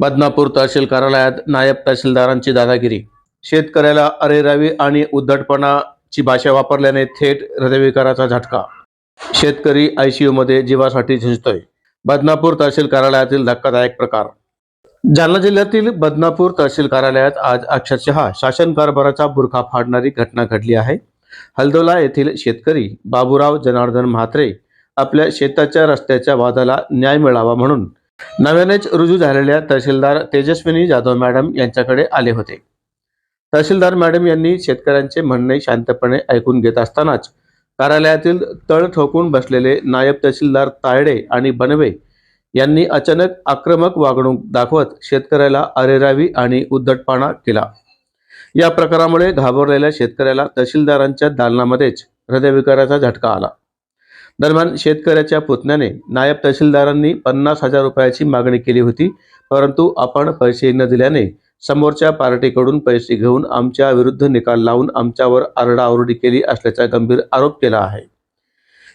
बदनापूर तहसील कार्यालयात नायब तहसीलदारांची दादागिरी. शेतकऱ्याला अरेरावी आणि उद्धटपणाची भाषा वापरल्याने थेट हृदयविकाराचा झटका. शेतकरी आय सी यूमध्ये जीवासाठी झिंजतोय. बदनापूर तहसील कार्यालयातील धक्कादायक प्रकार. जालना जिल्ह्यातील बदनापूर तहसील कार्यालयात आज अक्षरशः शासन कारभाराचा बुरखा फाडणारी घटना घडली आहे. हलदोला येथील शेतकरी बाबूराव जनार्दन म्हात्रे आपल्या शेताच्या रस्त्याच्या वादाला न्याय मिळावा म्हणून नव्यानेच रुजू झालेल्या तहसीलदार तेजस्विनी जाधव मॅडम यांच्याकडे आले होते. तहसीलदार मॅडम यांनी शेतकऱ्यांचे म्हणणे शांतपणे ऐकून घेत असतानाच कार्यालयातील तळ ठोकून बसलेले नायब तहसीलदार तायडे आणि बनवे यांनी अचानक आक्रमक वागणूक दाखवत शेतकऱ्याला अरेरावी आणि उद्धटपणा केला. या प्रकारामुळे घाबरलेल्या शेतकऱ्याला तहसीलदारांच्या दालनामध्येच हृदयविकाराचा झटका आला. दरम्यान शेतकऱ्याच्या पुतण्याने नायब तहसीलदारांनी पन्नास हजार रुपयाची मागणी केली होती परंतु आपण पैसे न दिल्याने समोरच्या पार्टीकडून पैसे घेऊन आमच्या विरुद्ध निकाल लावून आमच्यावर आरडाओरडी केली असल्याचा गंभीर आरोप केला आहे.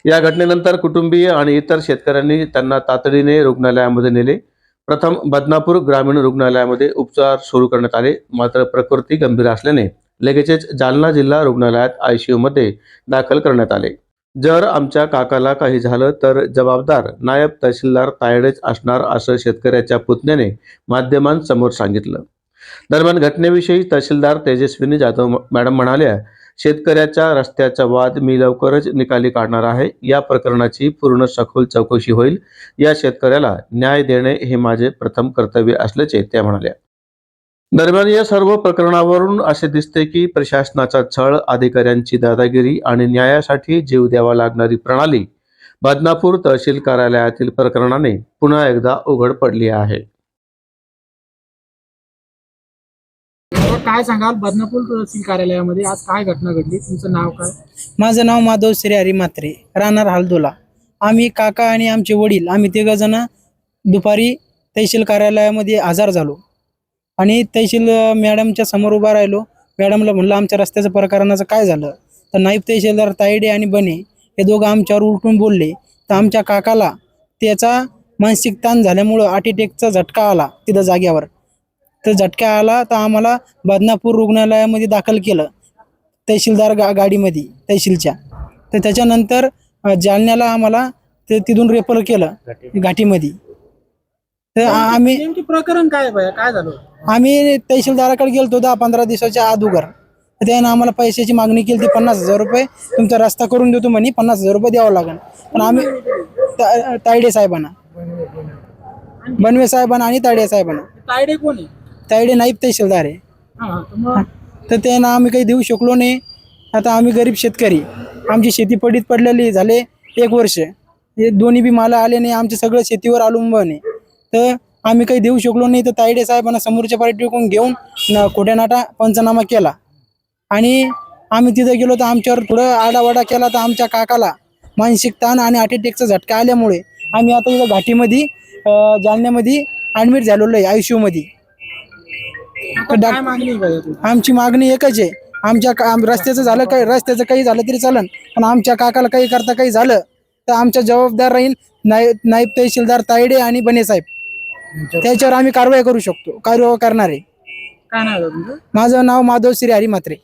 या घटनेनंतर कुटुंबीय आणि इतर शेतकऱ्यांनी त्यांना तातडीने रुग्णालयामध्ये नेले. प्रथम बदनापूर ग्रामीण रुग्णालयामध्ये उपचार सुरू करण्यात आले मात्र प्रकृती गंभीर असल्याने लगेचच जालना जिल्हा रुग्णालयात आयसीयूमध्ये दाखल करण्यात आले. जर आमच्या काकाला काही झालं तर जबाबदार नायब तहसीलदार तायडेच असणार असं शेतकऱ्याच्या पुतण्याने माध्यमांसमोर सांगितलं. दरम्यान घटनेविषयी तहसीलदार तेजस्विनी जाधव मॅडम म्हणाल्या शेतकऱ्याच्या रस्त्याचा वाद मी लवकरच निकाली काढणार आहे. या प्रकरणाची पूर्ण सखोल चौकशी होईल. या शेतकऱ्याला न्याय देणे हे माझे प्रथम कर्तव्य असल्याचे त्या म्हणाल्या. दरम्यान या सर्व प्रकरणावरून असे दिसते की प्रशासनाचा छळ अधिकाऱ्यांची दादागिरी आणि न्यायासाठी जीव द्यावा लागणारी प्रणाली बदनापूर तहसील कार्यालयातील प्रकरणाने पुन्हा एकदा उघड पडली आहे. काय सांगाल? बदनापूर तहसील कार्यालयामध्ये आज काय घटना घडली? तुमचं नाव काय? माझं नाव माधव श्री हरी म्हात्रे राहणार हालदोला. आम्ही काका आणि आमचे वडील आम्ही तिघ जण दुपारी तहसील कार्यालयामध्ये हजर झालो. आणि तहसील मॅडमच्या समोर उभा राहिलो. मॅडमला म्हणलं आमच्या रस्त्याचं प्रकरणाचं काय झालं? तर नाईब तहसीलदार तायडे आणि बने हे दोघं आमच्यावर उलटून बोलले. तर आमच्या काकाला त्याचा मानसिक ताण झाल्यामुळं अटॅकचा झटका आला तिथं जाग्यावर. तर झटका आला तर आम्हाला बदनापूर रुग्णालयामध्ये दाखल केलं तहसीलदार गा गाडीमध्ये तहसीलच्या. तर त्याच्यानंतर जालन्याला आम्हाला ते तिथून रेफर केलं घाटीमध्ये. तर आम्ही नेमकी प्रकरण काय आहे भैया काय झालं? आम्ही तहसीलदाराकडे गेलतो दहा पंधरा दिवसाच्या अगोदर. तर त्यानं आम्हाला पैशाची मागणी केली ती पन्नास हजार रुपये. तुमचा रस्ता करून देतो म्हणे पन्नास हजार रुपये द्यावं लागेल. पण आम्ही ता- तायडे साहेबांना. बनवे साहेबांना आणि तायडे साहेबांना. तायडे कोण आहे? तायडे नाईब तहसीलदार आहे. हा हा तर मग? तर त्यांना आम्ही काही देऊ शकलो नाही. आता आम्ही गरीब शेतकरी. आमची शेती पडीत पडलेली झाले एक वर्ष. हे दोन्ही बी मला आले नाही. आमचं सगळं शेतीवर अवलंबून आहे. तर आम्ही काही देऊ शकलो नाही. तर तायडे साहेबांना समोरच्या पार्टीकडून घेऊन न खोट्या नाटा पंचनामा केला. आणि आम्ही तिथं गेलो तर आमच्यावर थोडं आडावाडा केला तर आमच्या काकाला मानसिक ताण आणि अटॅकचा झटका आल्यामुळे आम्ही आता इथं घाटीमध्ये जालन्यामध्ये ॲडमिट झालेलो आहे आयमध्ये. आता काय मागणी आहे भैया तुझी आमची मागणी एकच आहे. आमच्या आम- रस्त्याचं झालं काही रस्त्याचं काही झालं तरी चालन. पण आमच्या काकाला काही करता काही झालं तर आमच्या जबाबदार राहील नायब नायब तहसीलदार तायडे आणि बने साहेब. त्याच्यावर. आम्ही कारवाई करू शकतो. कारवाई करणार. आहे काय नाव आहे तुमचं? माझं नाव माधव श्री हरी म्हात्रे.